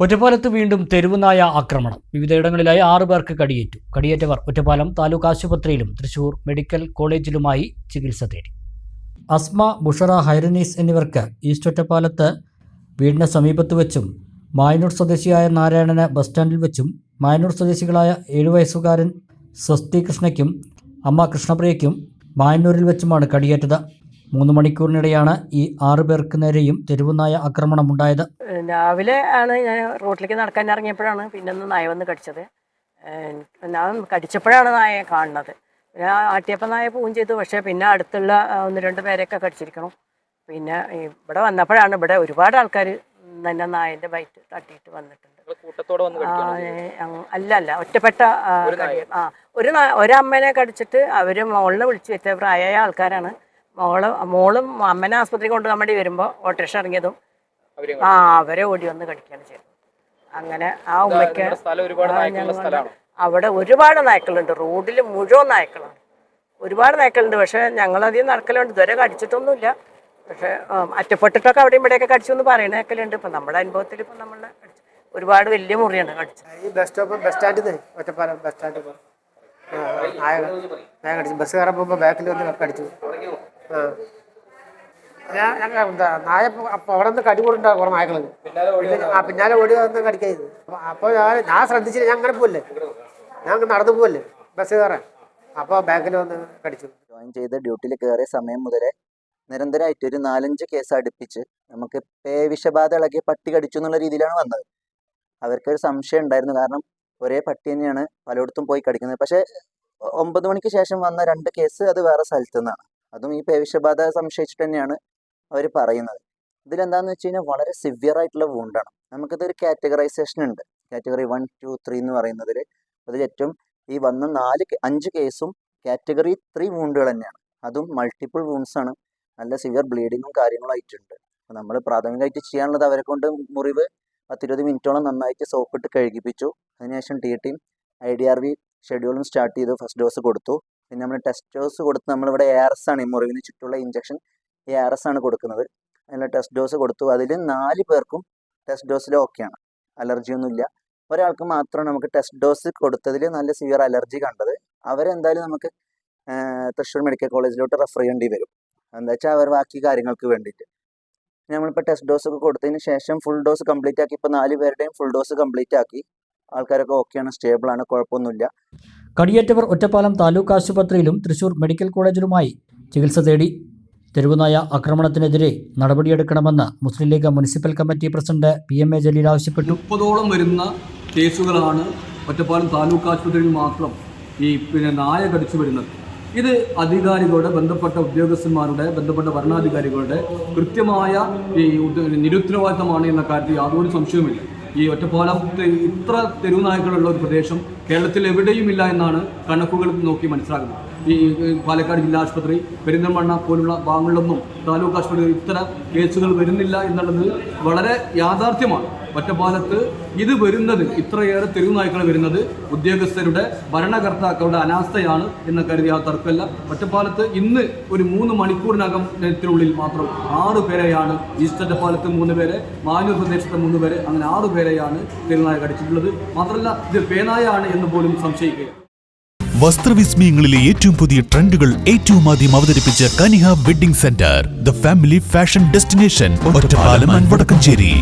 ഒറ്റപ്പാലത്ത് വീണ്ടും തെരുവുനായ ആക്രമണം. വിവിധയിടങ്ങളിലായി ആറു പേർക്ക് കടിയേറ്റു. കടിയേറ്റവർ ഒറ്റപ്പാലം താലൂക്ക് ആശുപത്രിയിലും തൃശൂർ മെഡിക്കൽ കോളേജിലുമായി ചികിത്സ തേടി. അസ്മ ബുഷറ ഹൈറനീസ് എന്നിവർക്ക് ഈസ്റ്റ് ഒറ്റപ്പാലത്ത് വീടിന് സമീപത്ത് വെച്ചും മായനൂർ സ്വദേശിയായ നാരായണന് ബസ് സ്റ്റാൻഡിൽ വെച്ചും മായനൂർ സ്വദേശികളായ ഏഴു വയസ്സുകാരൻ സ്വസ്തി കൃഷ്ണയ്ക്കും അമ്മ കൃഷ്ണപ്രിയയ്ക്കും മായന്നൂരിൽ വെച്ചുമാണ് കടിയേറ്റത്. മൂന്ന് മണിക്കൂറിനിടെയാണ് ഈ ആറു പേർക്ക് നേരെയും തെരുവുനായ ആക്രമണമുണ്ടായത് രാവിലെ ആണ് ഞാൻ റോട്ടിലേക്ക് നടക്കാൻ ഇറങ്ങിയപ്പോഴാണ് പിന്നെ ഒന്ന് നായ വന്ന് കടിച്ചത്. ഞാൻ കടിച്ചപ്പോഴാണ് നായയെ കാണുന്നത്. പിന്നെ ആട്ടിയപ്പം നായ പോവും ചെയ്തു. പക്ഷേ പിന്നെ അടുത്തുള്ള ഒന്ന് രണ്ട് പേരെയൊക്കെ കടിച്ചിരിക്കണം. പിന്നെ ഇവിടെ വന്നപ്പോഴാണ് ഇവിടെ ഒരുപാട് ആൾക്കാർ തന്നെ നായന്റെ ബൈറ്റ് തട്ടിയിട്ട് വന്നിട്ടുണ്ട്. അല്ല അല്ല ഒറ്റപ്പെട്ട ആ, ഒരു ഒരമ്മനെ കടിച്ചിട്ട് അവർ മോളിനെ വിളിച്ചു വെച്ച പ്രായമായ ആൾക്കാരാണ്. മോൾ മോളും അമ്മനെ ആസ്പത്രി കൊണ്ടുപോകാൻ വേണ്ടി വരുമ്പോൾ ഓട്ടോറിക്ഷ ഇറങ്ങിയതും ആ അവരെ ഓടി വന്ന് കടിക്കുകയാണ് ചെയ്തത്. അങ്ങനെ ആ ഉമ്മയ്ക്ക് അവിടെ ഒരുപാട് നായ്ക്കളുണ്ട്. റോഡിൽ മുഴുവൻ നായ്ക്കളാണ്. ഒരുപാട് നായ്ക്കളുണ്ട്. പക്ഷെ ഞങ്ങളധികം നടക്കലുണ്ട്. ഇതുവരെ കടിച്ചിട്ടൊന്നുമില്ല. പക്ഷെ അറ്റപ്പെട്ടിട്ടൊക്കെ അവിടെ ഇവിടെയൊക്കെ കടിച്ചു എന്ന് പറയുന്ന നായ്ക്കലുണ്ട് ഇപ്പം നമ്മുടെ അനുഭവത്തിൽ ഇപ്പം നമ്മളെ ഒരുപാട് വലിയ മുറിയാണ് കടിച്ചത്. ഈ ബസ് സ്റ്റോപ്പ് ബസ് സ്റ്റാൻഡിൽ ഒറ്റപ്പാലം കടിച്ചു. ബസ് കയറാൻ പോകുമ്പോൾ ബാക്കിൽ വന്ന് കടിച്ചു. ആ. ഞാൻ ഞങ്ങൾ എന്താ നായ അപ്പോൾ അവിടെ നിന്ന് കടി കൊടുണ്ടാവും കുറേ നായകൾ ആ പിന്നാലെ ഓടി വന്ന് കടിക്കരുത് അപ്പോൾ ഞാൻ ഞാൻ ശ്രദ്ധിച്ചില്ല ഞാൻ അങ്ങനെ പോവല്ലേ? ഞാൻ അങ്ങ് നടന്നു പോവല്ലേ? ബസ് കയറാൻ. അപ്പോൾ ബാങ്കിൽ വന്ന് കടിച്ചു. ജോയിൻ ചെയ്ത് ഡ്യൂട്ടിയിൽ കയറിയ സമയം മുതലേ നിരന്തരമായിട്ട് ഒരു നാലഞ്ച് കേസ് അടുപ്പിച്ച് നമുക്ക് പേ വിഷബാധ ഇളകിയ പട്ടി കടിച്ചു എന്നുള്ള രീതിയിലാണ് വന്നത്. അവർക്കൊരു സംശയം ഉണ്ടായിരുന്നു. കാരണം ഒരേ പട്ടി തന്നെയാണ് പലയിടത്തും പോയി കടിക്കുന്നത്. പക്ഷേ ഒമ്പത് മണിക്ക് ശേഷം വന്ന രണ്ട് കേസ് അത് വേറെ സ്ഥലത്തു നിന്നാണ്. അതും ഈ പേ വിഷബാധ സംശയിച്ചിട്ട് തന്നെയാണ് അവർ പറയുന്നത്. ഇതിലെന്താന്ന് വെച്ച് കഴിഞ്ഞാൽ വളരെ സിവിയർ ആയിട്ടുള്ള വൂണ്ടാണ് നമുക്കിതൊരു കാറ്റഗറൈസേഷൻ ഉണ്ട്. കാറ്റഗറി വൺ ടു ത്രീ എന്ന് പറയുന്നതിൽ അതിൽ ഏറ്റവും ഈ വന്ന നാല് അഞ്ച് കേസും കാറ്റഗറി ത്രീ വൂണ്ടുകൾ തന്നെയാണ്. അതും മൾട്ടിപ്പിൾ വൂൺസ് ആണ്. നല്ല സിവിയർ ബ്ലീഡിങ്ങും കാര്യങ്ങളും ആയിട്ടുണ്ട്. നമ്മൾ പ്രാഥമികമായിട്ട് ചെയ്യാനുള്ളത് അവരെ കൊണ്ട് മുറിവ് പത്തിരുപത് മിനിറ്റോളം നന്നായിട്ട് സോപ്പിട്ട് കഴുകിപ്പിച്ചു. അതിനുശേഷം T team I D R V ഷെഡ്യൂളും start ചെയ്തു. ഫസ്റ്റ് ഡോസ് കൊടുത്തു. പിന്നെ നമ്മൾ ടെസ്റ്റ് ഡോസ് കൊടുത്ത് നമ്മളിവിടെ എയർസ് ആണ് ഈ മുറിവിന് ചുറ്റുള്ള ഇഞ്ചക്ഷൻ എ ആർ എസ് ആണ് കൊടുക്കുന്നത്. അതിൽ ടെസ്റ്റ് ഡോസ് കൊടുത്തു. അതിൽ നാല് പേർക്കും ടെസ്റ്റ് ഡോസിൽ ഓക്കെയാണ് അലർജിയൊന്നുമില്ല ഒരാൾക്ക് മാത്രമാണ് നമുക്ക് ടെസ്റ്റ് ഡോസ് കൊടുത്തതിൽ നല്ല സിവിയർ അലർജി കണ്ടത്. അവരെന്തായാലും നമുക്ക് തൃശ്ശൂർ മെഡിക്കൽ കോളേജിലോട്ട് റെഫർ ചെയ്യേണ്ടി വരും. എന്താ വെച്ചാൽ അവർ ബാക്കി കാര്യങ്ങൾക്ക് വേണ്ടിയിട്ട്. നമ്മളിപ്പോൾ ടെസ്റ്റ് ഡോസ് ഒക്കെ കൊടുത്തതിന് ശേഷം ഫുൾ ഡോസ് കംപ്ലീറ്റ് ആക്കി. ഇപ്പോൾ നാല് പേരുടെയും ഫുൾ ഡോസ് കംപ്ലീറ്റ് ആക്കി. ആൾക്കാരൊക്കെ ഓക്കെയാണ് സ്റ്റേബിളാണ് കുഴപ്പമൊന്നുമില്ല. കടിയേറ്റവർ ഒറ്റപ്പാലം താലൂക്ക് ആശുപത്രിയിലും തൃശൂർ മെഡിക്കൽ കോളേജിലുമായി ചികിത്സ തേടി. തെരുവുനായ ആക്രമണത്തിനെതിരെ നടപടിയെടുക്കണമെന്ന് Muslim League municipal committee president P M A Jaleel ആവശ്യപ്പെട്ടു. മുപ്പതോളം വരുന്ന കേസുകളാണ് ഒറ്റപ്പാലം താലൂക്ക് ആശുപത്രിയിൽ മാത്രം ഈ പിന്നെ നായ കടിച്ചു വരുന്നത്. ഇത് അധികാരികളുടെ ബന്ധപ്പെട്ട ഉദ്യോഗസ്ഥന്മാരുടെ ബന്ധപ്പെട്ട ഭരണാധികാരികളുടെ കൃത്യമായ ഈ നിരുത്തരവാദിത്തമാണ് എന്ന കാര്യത്തിൽ യാതൊരു സംശയവുമില്ല. ഈ ഒറ്റപ്പാലം ഇത്ര തെരുവുനായ്ക്കളുള്ള ഒരു പ്രദേശം കേരളത്തിൽ എവിടെയും ഇല്ല എന്നാണ് കണക്കുകൾ നോക്കി മനസ്സിലാക്കുന്നത്. ഈ പാലക്കാട് ജില്ലാ ആശുപത്രി പെരിന്തൽമണ്ണ പോലുള്ള ഭാഗങ്ങളിലൊന്നും താലൂക്ക് ആശുപത്രി ഇത്തരം കേസുകൾ വരുന്നില്ല എന്നുള്ളത് വളരെ യാഥാർത്ഥ്യമാണ്. ഒറ്റപ്പാലത്ത് ഇത് വരുന്നത് ഇത്രയേറെ തെരുവുനായ്ക്കൾ വരുന്നത്. ഉദ്യോഗസ്ഥരുടെ ഭരണകർത്താക്കളുടെ അനാസ്ഥയാണ് എന്ന് കരുതി ആ തർക്കമല്ല. ഒറ്റപ്പാലത്ത് ഇന്ന് ഒരു മൂന്ന് മണിക്കൂറിനകം ത്തിനുള്ളിൽ മാത്രം ആറ് പേരെയാണ് ഈസ്റ്റ് ഒറ്റപ്പാലത്ത് മൂന്ന് പേരെ മാനൂർ പ്രദേശത്തെ മൂന്ന് പേരെ അങ്ങനെ ആറ് പേരെയാണ് തെരുവുനായ കടിച്ചിട്ടുള്ളത്. മാത്രമല്ല ഇത് പേനായാണ് എന്ന് പോലും സംശയിക്കുക. വസ്ത്രവിസ്മയങ്ങളിലെ ഏറ്റവും പുതിയ ട്രെൻഡുകൾ ഏറ്റവും ആദ്യം അവതരിപ്പിച്ച Kaniha wedding centre the family fashion destination Ottapalam Vadakkanchery